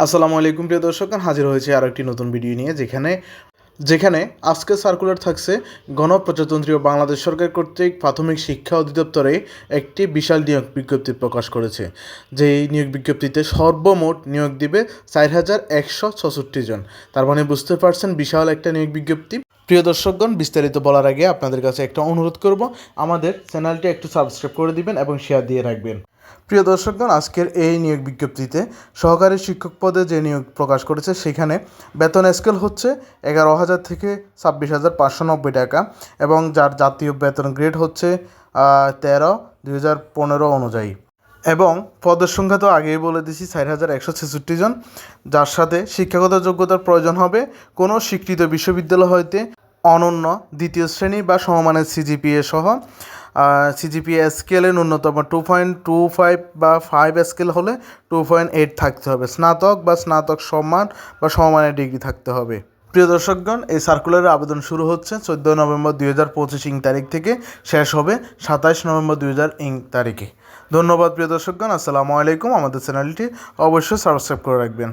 আসসালামু আলাইকুম প্রিয় দর্শক হাজির হয়েছে আরও একটি নতুন ভিডিও নিয়ে যেখানে যেখানে আজকে সার্কুলার থাকছে গণপ্রজাতন্ত্রী বাংলাদেশ সরকার কর্তৃক প্রাথমিক শিক্ষা অধিদপ্তরে একটি বিশাল নিয়োগ বিজ্ঞপ্তি প্রকাশ করেছে। যে এই নিয়োগ বিজ্ঞপ্তিতে সর্বমোট নিয়োগ দিবে চার হাজার একশো ছষট্টি জন। তার মানে বুঝতে পারছেন, বিশাল একটা নিয়োগ বিজ্ঞপ্তি। প্রিয় দর্শকগণ, বিস্তারিত বলার আগে আপনাদের কাছে একটা অনুরোধ করব, আমাদের চ্যানেলটি একটু সাবস্ক্রাইব করে দিবেন এবং শেয়ার দিয়ে রাখবেন। প্রিয় দর্শকগণ, আজকের এই নিয়োগ বিজ্ঞপ্তিতে সহকারী শিক্ষক পদে যে নিয়োগ প্রকাশ করেছে, সেখানে বেতন স্কেল হচ্ছে এগারো হাজার থেকে ছাব্বিশ হাজার পাঁচশো নব্বই টাকা এবং যার জাতীয় বেতন গ্রেড হচ্ছে তেরো দুই হাজার পনেরো অনুযায়ী। এবং পদের সংখ্যা তো আগেই বলে দিছি চার হাজার একশো ছেষট্টি জন। যার সাথে শিক্ষাগত যোগ্যতার প্রয়োজন হবে, কোনো স্বীকৃত বিশ্ববিদ্যালয় হইতে অনন্য দ্বিতীয় শ্রেণি বা সমমানের সিজিপিএ সহ। সিজিপিএ স্কেলে ন্যূনতম টু পয়েন্ট টু ফাইভ বা ফাইভ স্কেল হলে টু পয়েন্ট এইট থাকতে হবে। স্নাতক বা স্নাতক সম্মান বা সমমানের ডিগ্রি থাকতে হবে। প্রিয় দর্শকগণ, এই সার্কুলারের আবেদন শুরু হচ্ছে চোদ্দ নভেম্বর দুই হাজার পঁচিশ ইং তারিখ থেকে, শেষ হবে সাতাইশ নভেম্বর দুই হাজার ইং তারিখে। ধন্যবাদ প্রিয় দর্শকগণ, আসসালামু আলাইকুম। আমাদের চ্যানেলটি অবশ্যই সাবস্ক্রাইব করে রাখবেন।